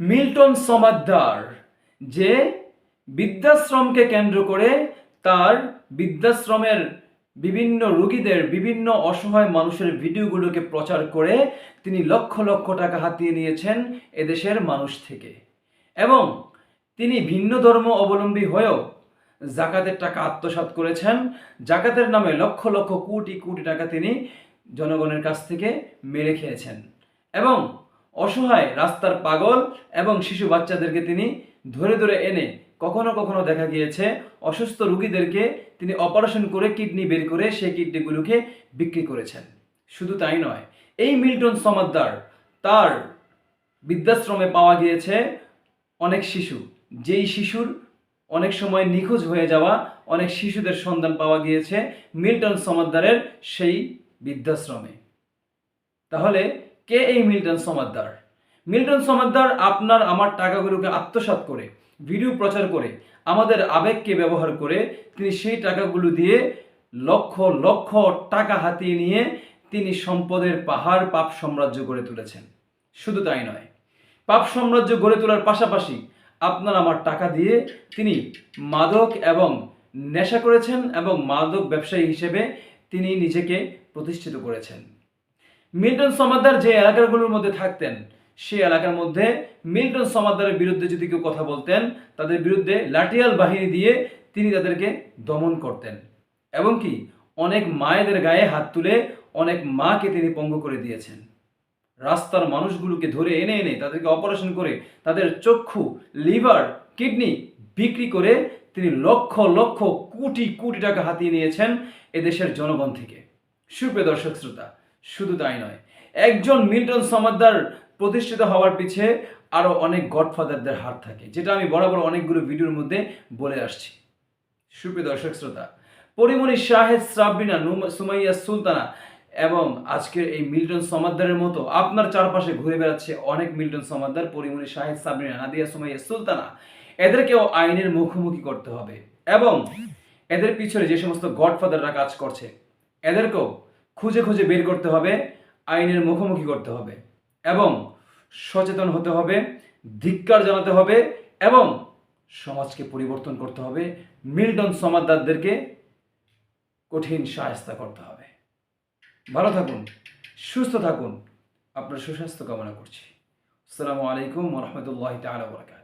Milton Samaddar, যে বৃদ্ধাশ্রমকে কেন্দ্র করে তার বৃদ্ধাশ্রমের বিভিন্ন রুগীদের বিভিন্ন অসহায় মানুষের ভিডিওগুলোকে প্রচার করে তিনি লক্ষ লক্ষ টাকা হাতিয়ে নিয়েছেন এদেশের মানুষ থেকে। এবং তিনি ভিন্ন ধর্ম অবলম্বী হয়েও জাকাতের টাকা আত্মসাৎ করেছেন। জাকাতের নামে লক্ষ লক্ষ কোটি কোটি টাকা তিনি জনগণের কাছ থেকে মেরে খেয়েছেন। এবং অসহায় রাস্তার পাগল এবং শিশু বাচ্চাদেরকে তিনি ধরে ধরে এনে কখনো কখনো দেখা গিয়েছে। অসুস্থ রোগীদেরকে তিনি অপারেশন করে কিডনি বের করে সেই কিডনিগুলোকে বিক্রি করেছেন। শুধু তাই নয়, এই মিল্টন সমাদ্দার তার বৃদ্ধাশ্রমে পাওয়া গিয়েছে অনেক শিশু। যেই শিশুর অনেক সময় নিখোঁজ হয়ে যাওয়া অনেক শিশুদের সন্ধান পাওয়া গিয়েছে মিল্টন সমাদ্দারের সেই বৃদ্ধাশ্রমে। তাহলে কে এই মিল্টন সমাদ্দার? মিল্টন সমাদ্দার আপনার আমার টাকাগুলোকে আত্মসাৎ করে, ভিডিও প্রচার করে, আমাদের আবেগকে ব্যবহার করে তিনি সেই টাকাগুলো দিয়ে লক্ষ লক্ষ টাকা হাতিয়ে নিয়ে তিনি সম্পদের পাহাড় পাপ সাম্রাজ্য গড়ে তুলেছেন। শুধু তাই নয়, পাপ সাম্রাজ্য গড়ে তোলার পাশাপাশি আপনার আমার টাকা দিয়ে তিনি মাদক এবং নেশা করেছেন এবং মাদক ব্যবসায়ী হিসেবে তিনি নিজেকে প্রতিষ্ঠিত করেছেন। মিল্টন সমাদার যে এলাকাগুলোর মধ্যে থাকতেন, সেই এলাকার মধ্যে মিল্টন সমাদ্দারের বিরুদ্ধে যদি কেউ কথা বলতেন, তাদের বিরুদ্ধে লাঠিয়াল বাহিনী দিয়ে তিনি তাদেরকে দমন করতেন। এবং কি, অনেক মায়েদের গায়ে হাত তুলে অনেক মাকে তিনি পঙ্গু করে দিয়েছেন। রাস্তার মানুষগুলোকে ধরে এনে এনে তাদেরকে অপারেশন করে তাদের চক্ষু, লিভার, কিডনি বিক্রি করে তিনি লক্ষ লক্ষ কোটি কোটি টাকা হাতিয়ে নিয়েছেন এদেশের জনগণ থেকে। সুপ্রিয় দর্শক শ্রোতা শুধু তাই নয়, একজন মিল্টন সমাদ্দার প্রতিষ্ঠিত হওয়ার পিছে আরও অনেক গডফাদারদের হাত থাকে, যেটা আমি বরাবর অনেকগুলো ভিডিওর মধ্যে বলে আসছি। সুপ্রিয় দর্শক শ্রোতা, পরিমণি শাহেদ সাবরিনা সুমাইয়া সুলতানা এবং আজকের এই মিল্টন সমাদ্দারের মতো আপনার চারপাশে ঘুরে বেড়াচ্ছে অনেক মিল্টন সমাদ্দার, পরিমণি শাহেদ সাবরিনা নাদিয়া, সুমাইয়া সুলতানা। এদেরকেও আইনের মুখোমুখি করতে হবে এবং এদের পিছনে যে সমস্ত গডফাদাররা কাজ করছে, এদেরকেও খুঁজে খুঁজে বের করতে হবে, আইনের মুখোমুখি করতে হবে এবং সচেতন হতে হবে, ধিক্কার জানাতে হবে এবং সমাজকে পরিবর্তন করতে হবে। মিল্টন সমাজদারদেরকে কঠিন সাহায্যতা করতে হবে। ভালো থাকুন, সুস্থ থাকুন। আপনার সুস্বাস্থ্য কামনা করছি। আসসালামু আলাইকুম রহমতুল্লাহ তালা বরকাত